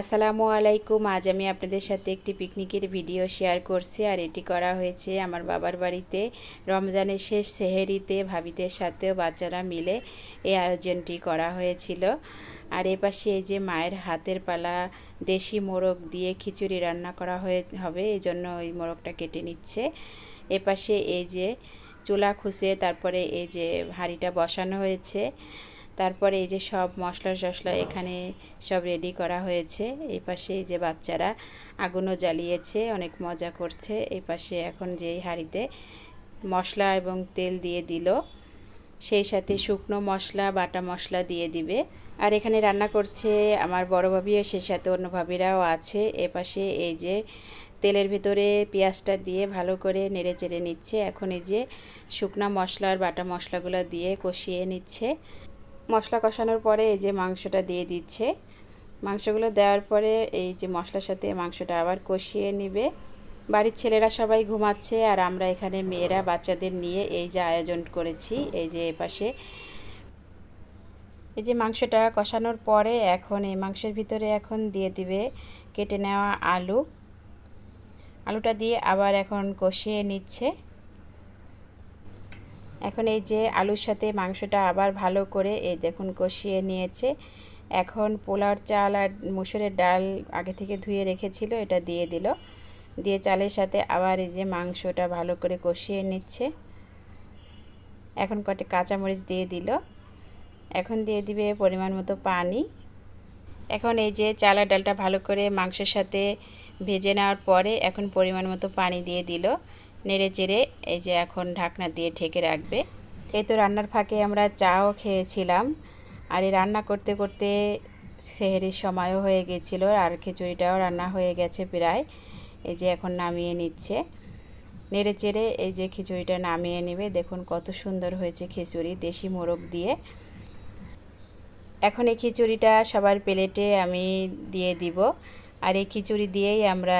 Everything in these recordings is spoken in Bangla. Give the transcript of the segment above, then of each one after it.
আসসালামু আলাইকুম। আজ আমি আপনাদের সাথে একটি পিকনিকের ভিডিও শেয়ার করছি। আর এটি করা হয়েছে আমার বাবার বাড়িতে। রমজানের শেষ সেহেরিতে ভাবিদের সাথেও বাচ্চারা মিলে এই আয়োজনটি করা হয়েছিল। আর এপাশে এই যে মায়ের হাতের পালা, দেশি মোরগ দিয়ে খিচুড়ি রান্না করা হয়ে হবে, এই জন্য ওই মোরগটা কেটে নিচ্ছে। এপাশে এই যে চুলা খুসে তারপরে এই যে হাঁড়িটা বসানো হয়েছে। তারপরে এই যে সব মশলা টশলা এখানে সব রেডি করা হয়েছে। এই পাশে এই যে বাচ্চারা আগুনও জ্বালিয়েছে, অনেক মজা করছে। এই পাশে এখন যেই হাঁড়িতে মশলা এবং তেল দিয়ে দিল, সেই সাথে শুকনো মশলা, বাটা মশলা দিয়ে দিবে। আর এখানে রান্না করছে আমার বড় ভাবিও সেই সাথে অন্য ভাবিরাও আছে। এপাশে এই যে তেলের ভিতরে পেঁয়াজটা দিয়ে ভালো করে নেড়ে চেড়ে নিচ্ছে। এখন এই যে শুকনা মশলার বাটা মশলাগুলো দিয়ে কষিয়ে নিচ্ছে। মশলা কষানোর পরে এই যে মাংসটা দিয়ে দিচ্ছে। মাংসগুলো দেওয়ার পরে এই যে মশলার সাথে মাংসটা আবার কষিয়ে নিবে। বাড়ির ছেলেরা সবাই ঘুমাচ্ছে আর আমরা এখানে মেয়েরা বাচ্চাদের নিয়ে এই যে আয়োজন করেছি, এই যে এপাশে। এই যে মাংসটা কষানোর পরে এখন এই মাংসের ভিতরে এখন দিয়ে দিবে কেটে নেওয়া আলু। আলুটা দিয়ে আবার এখন কষিয়ে নিচ্ছে। এখন এই যে আলুর সাথে মাংসটা আবার ভালো করে এই দেখুন কষিয়ে নিয়েছে। এখন পোলার চাল আর মুসুরের ডাল আগে থেকে ধুয়ে রেখেছিল, এটা দিয়ে দিল। দিয়ে চালের সাথে আবার এই যে মাংসটা ভালো করে কষিয়ে নিচ্ছে। এখন কটে কাঁচামরিচ দিয়ে দিল। এখন দিয়ে দিবে পরিমাণ মতো পানি। এখন এই যে চালের ডালটা ভালো করে মাংসের সাথে ভেজে নেওয়ার পরে এখন পরিমাণ মতো পানি দিয়ে দিল। নেড়ে চেড়ে এই যে এখন ঢাকনা দিয়ে ঢেকে রাখবে। এই তো রান্নার ফাঁকে আমরা চাও খেয়েছিলাম। আর এই রান্না করতে করতে সেহেরির সময়ও হয়ে গেছিল আর খিচুড়িটাও রান্না হয়ে গেছে প্রায়। এই যে এখন নামিয়ে নিচ্ছে। নেড়ে চেড়ে এই যে খিচুড়িটা নামিয়ে নেবে। দেখুন কত সুন্দর হয়েছে খিচুড়ি দেশি মোরগ দিয়ে। এখন এই খিচুড়িটা সবার প্লেটে আমি দিয়ে দিব। আর এই খিচুড়ি দিয়েই আমরা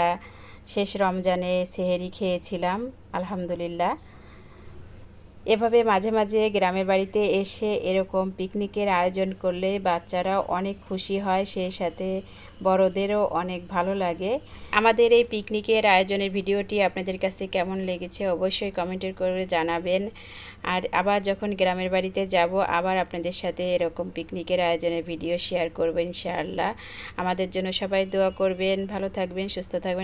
শেষ রমজানে সেহেরি খেয়েছিলাম, আলহামদুলিল্লাহ। এভাবে মাঝে মাঝে গ্রামের বাড়িতে এসে এরকম পিকনিকের আয়োজন করলে বাচ্চারাও অনেক খুশি হয়, সেই সাথে বড়দেরও অনেক ভালো লাগে। আমাদের এই পিকনিকের আয়োজনের ভিডিওটি আপনাদের কাছে কেমন লেগেছে অবশ্যই কমেন্টের করে জানাবেন। আর আবার যখন গ্রামের বাড়িতে যাব, আবার আপনাদের সাথে এরকম পিকনিকের আয়োজনের ভিডিও শেয়ার করবেন ইনশাআল্লাহ। আমাদের জন্য সবাই দোয়া করবেন, ভালো থাকবেন, সুস্থ থাকবেন।